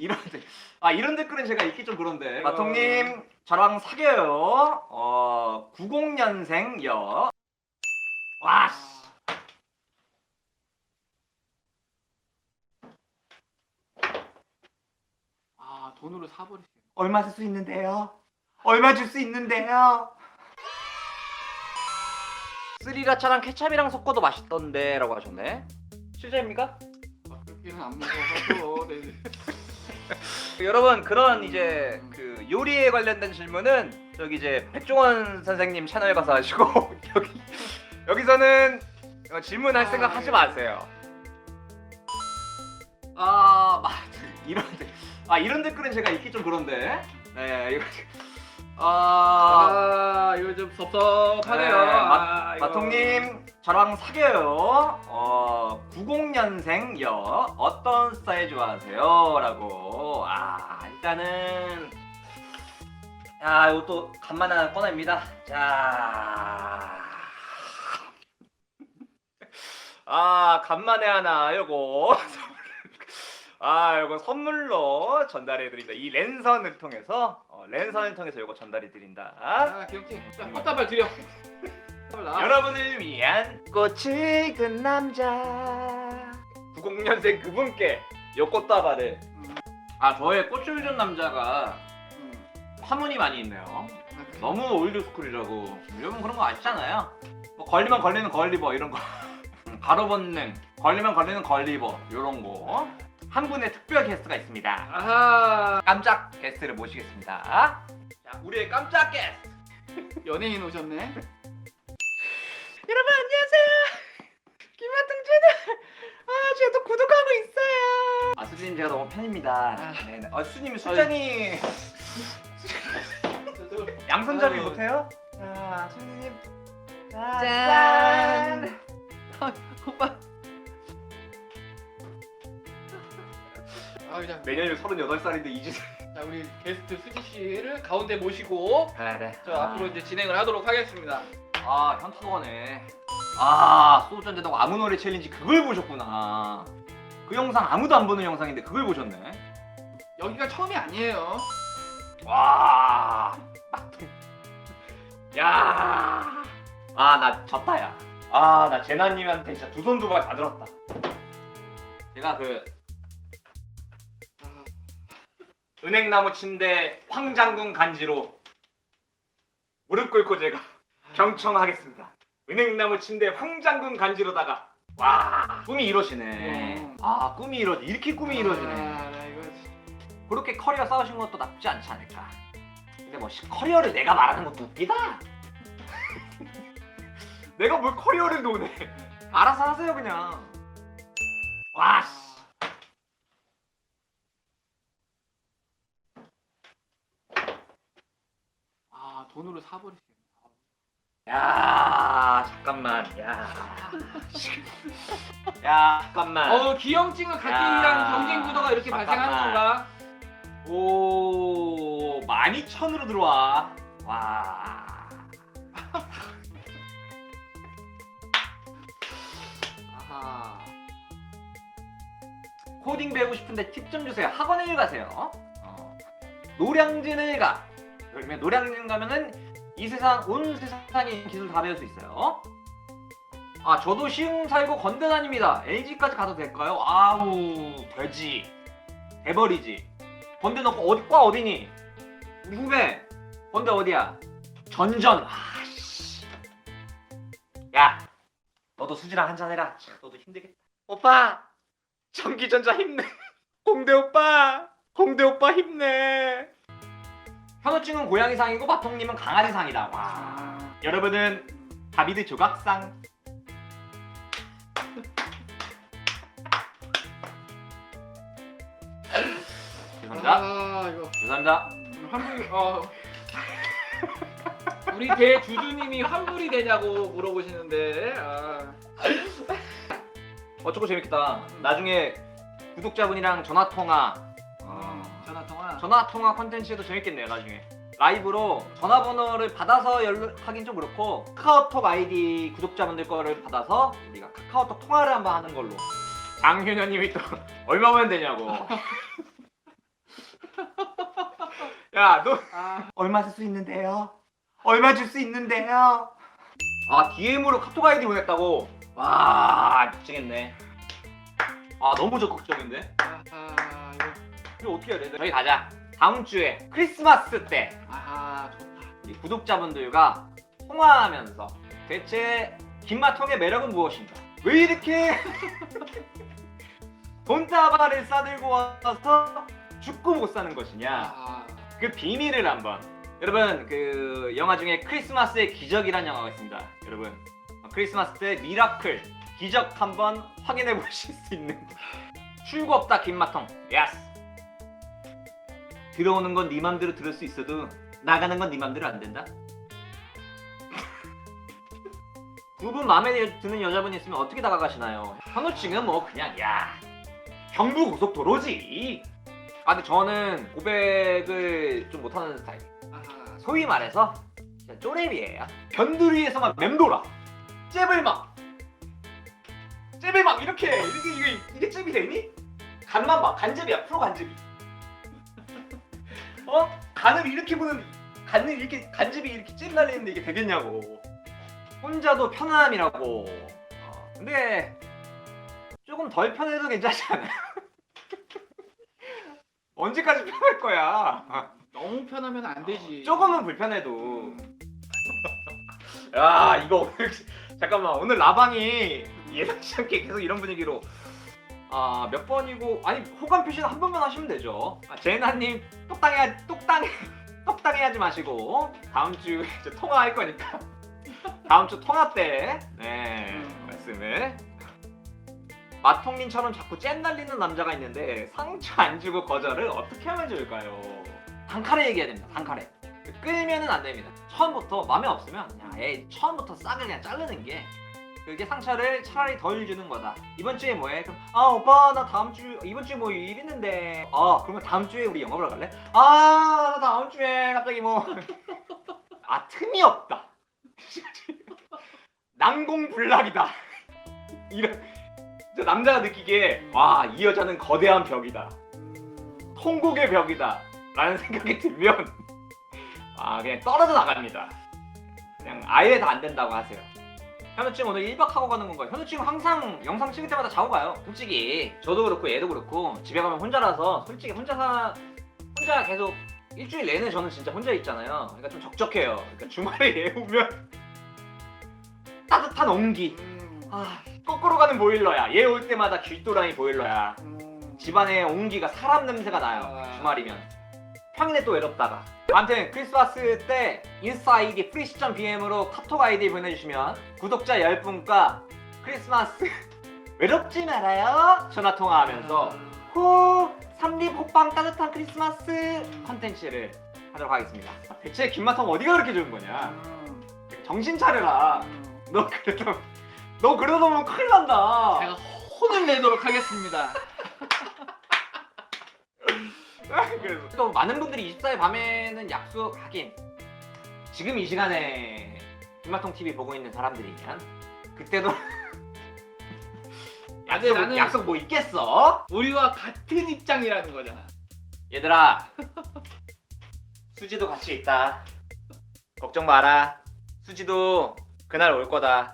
이런 데- 아 이런 댓글은 제가 읽기 좀 그런데 마통님 저랑 사겨요 어 90년생 여 와, 씨. 아 돈으로 사버리세요. 얼마 쓸 수 있는데요? 얼마 줄 수 있는데요? 스리라차랑 케찹이랑 섞어도 맛있던데 라고 하셨네 실제입니까? 아, 그렇게는 안 먹어가지고. 네. 여러분 그런 이제 그 요리에 관련된 질문은 저기 이제 백종원 선생님 채널 가서 하시고 여기 여기서는 어, 질문할 아, 생각 하지 예. 마세요. 아, 마, 이런 데- 아 이런 댓글은 제가 읽기 좀 그런데. 네, 이거 아, 아 이거 좀 섭섭하네요. 네, 아, 이거. 마통님 저랑 사겨요. 어 90년생 여 어떤 스타일 좋아하세요?라고. 아 일단은 야 이거 또 간만 하나 꺼냅니다. 자. 아 간만에 하나 요거 아 요거 선물로 전달해 드린다. 이 랜선을 통해서 어, 랜선을 통해서 요거 전달해 드린다. 아 기영팀 자, 꽃다발 드려. 나. 여러분을 위한 꽃을 든 남자. 90년생 그분께 요 꽃다발을 음, 아 저의 꽃을 든 남자가 음. 화문이 많이 있네요. 아, 그래? 너무 올드스쿨이라고. 여러분 그런 거 아시잖아요. 뭐 걸리면 걸리는 걸리버 이런 거. 음, 바로 본능 걸리면 걸리는 걸리버. 이런 거 한 분의 특별 게스트가 있습니다. 아하. 깜짝 게스트를 모시겠습니다. 자 우리의 깜짝 게스트. 연예인 오셨네. 여러분 안녕하세요. 김하tung 채널 아 제가 또 구독하고 있어요. 아 수진님 제가 너무 팬입니다. 아. 네네. 아 수진님이 술장이 양손잡이 아유. 못해요? 자 수진님 자, 짠. 짠. 오빠. 아, 자, 내년이면 38살인데 이제 자 우리 게스트 수지 씨를 가운데 모시고 그래. 저 앞으로 이제 진행을 하도록 하겠습니다. 아 현타가네. 아 소주 한잔하고 아무 노래 챌린지 그걸 보셨구나. 그 영상 아무도 안 보는 영상인데 그걸 보셨네. 여기가 처음이 아니에요. 와. 야. 아, 나 졌다, 야. 아, 나 제나님한테 진짜 두 손 두 발 다 들었다. 제가 그 은행나무 침대 황장군 간지로 무릎 꿇고 제가 경청하겠습니다. 은행나무 침대 황장군 간지로다가 와 꿈이 이루어지네. 어. 아 꿈이 이루어지 이렇게 꿈이 이루어지네. 아, 나 이거 그렇게 커리어 쌓으신 것도 나쁘지 않지 않을까. 근데 뭐 씨, 커리어를 내가 말하는 것도 웃기다. 내가 뭘 커리어를 노네. 알아서 하세요 그냥. 와 씨. 아 돈으로 사버리세요. 야 잠깐만. 야. 야 잠깐만. 어 기형증은 야, 경쟁 구도가 이렇게 발생하는 잠깐만. 건가? 오 12,000으로 들어와. 와. 아하. 코딩 배우고 싶은데 팁 좀 주세요. 학원을 가세요. 어. 노량진을 가. 그러면 노량진 가면은 이 세상 온 세상의 기술 다 배울 수 있어요. 아 저도 시흥 살고 건대 다닙니다. LG까지 가도 될까요? 아우 돼지 대버리지. 건대 너 어디 과 어디니? 후배 건대 어디야? 전전. 아씨. 야 너도 수지랑 한잔 해라. 너도 힘들겠다. 오빠 전기전자 힘내. 공대 오빠. 공대 오빠 힘내. 현우증은 고양이상이고 마통님은 강아지상이다. 와. 아. 여러분은 다비드 조각상. 죄송합니다. 아 이거 죄송합니다. 환불 어 우리 대 주주님이 환불이 되냐고 물어보시는데 아, 어쩌고 재밌겠다. 나중에 구독자분이랑 전화 통화. 어, 전화 통화 컨텐츠도 재밌겠네요. 나중에 라이브로 전화번호를 받아서 연락하긴 좀 그렇고 카카오톡 아이디 구독자분들 거를 받아서 우리가 카카오톡 통화를 한번 하는 걸로. 장윤현님이 또 얼마 면 되냐고. 야, 너 아, 얼마 쓸 수 있는데요? 얼마 줄 수 있는데요? 아, DM으로 카톡 아이디 보냈다고? 와, 미치겠네. 아, 너무 적극적인데? 아, 아, 이거, 이거 어떻게 해야 돼? 저희 가자. 다음 주에 크리스마스 때 아, 좋다. 이 구독자분들과 통화하면서 대체 김마통의 매력은 무엇인가? 왜 이렇게 돈다발을 싸들고 와서 죽고 못 사는 것이냐? 아, 그 비밀을 한번 여러분 그 영화 중에 크리스마스의 기적이라는 영화가 있습니다. 여러분 어, 크리스마스 때 미라클 기적 한번 확인해 보실 수 있는 출구 없다 김마통 야스 들어오는 건 네 맘대로 들을 수 있어도 나가는 건 네 맘대로 안 된다. 두 분 마음에 드는 여자분이 있으면 어떻게 다가가시나요? 현우증은 뭐 그냥 야 경부 고속도로지. 아 근데 저는 고백을 좀 못하는 스타일. 아, 소위 말해서 진짜 쪼렙이에요. 변두리에서만 맴돌아. 잽을 막 잽을 막 이렇게 이게 이게 이게 잽이 되니? 간만 봐. 간잽이야. 프로 간잽이. 어? 간을 이렇게 보는 간을 이렇게 간잽이 이렇게 잽 날리는데 이게 되겠냐고. 혼자도 편함이라고. 어, 근데 조금 덜 편해도 괜찮지 않아요? 언제까지 편할 거야? 너무 편하면 안 되지. 조금은 불편해도 야 이거 오늘 잠깐만 오늘 라방이 예상치 않게 계속 이런 분위기로 아 몇 번이고 아니 호감 표시는 한 번만 하시면 되죠 아, 제나님 똑당해 똑당해 똑당해하지 마시고 다음 주 이제 통화할 거니까 다음 주 통화 때네 음. 말씀을 마통님처럼 자꾸 잼 날리는 남자가 있는데 상처 안 주고 거절을 어떻게 하면 좋을까요? 단칼에 얘기해야 됩니다. 단칼에. 끌면은 안 됩니다. 처음부터 마음에 없으면 그냥 에이 처음부터 싸게 그냥 자르는 게 그게 상처를 차라리 덜 주는 거다. 이번 주에 뭐해? 그럼 아 오빠 나 다음 주 이번 주에 뭐 일 있는데 아 그러면 다음 주에 우리 영화 보러 갈래? 아나 다음 주에 갑자기 뭐 아 틈이 없다. 난공불락이다. 이런 저 남자가 느끼기에 와 이 여자는 거대한 벽이다. 음, 통곡의 벽이다 라는 생각이 들면 아 그냥 떨어져 나갑니다 그냥 아예 다 안 된다고 하세요 현우증 오늘 1박 하고 가는 건가요? 현우증 항상 영상 찍을 때마다 자고 가요. 솔직히. 저도 그렇고 얘도 그렇고 집에 가면 혼자라서 솔직히 혼자 사 혼자 계속 일주일 내내 저는 진짜 혼자 있잖아요. 그러니까 좀 적적해요. 그러니까 주말에 얘 오면 따뜻한 온기. 음, 아 거꾸로 가는 보일러야. 얘 올 때마다 길도랑이 보일러야. 음, 집안에 온기가 사람 냄새가 나요. 아. 주말이면. 평일에 또 외롭다가 아무튼 크리스마스 때 인스타 아이디 프리시점.bm으로 카톡 아이디 보내주시면 구독자 10분과 크리스마스 외롭지 말아요? 전화 통화하면서 후 삼립 호빵 따뜻한 크리스마스 컨텐츠를 하도록 하겠습니다. 대체 김마통 어디가 그렇게 좋은 거냐? 음, 정신 차려라. 음. 너 그러다 너 그러다 보면 큰일 난다. 제가 혼을 내도록 하겠습니다. 그래서 또 많은 분들이 24일 밤에는 약속하긴 지금 이 시간에 김마통 TV 보고 있는 사람들이면 그때도 약속, 나는- 약속 뭐 있겠어? 우리와 같은 입장이라는 거잖아. 얘들아 수지도 같이 있다 걱정 마라 수지도 그날 올 거다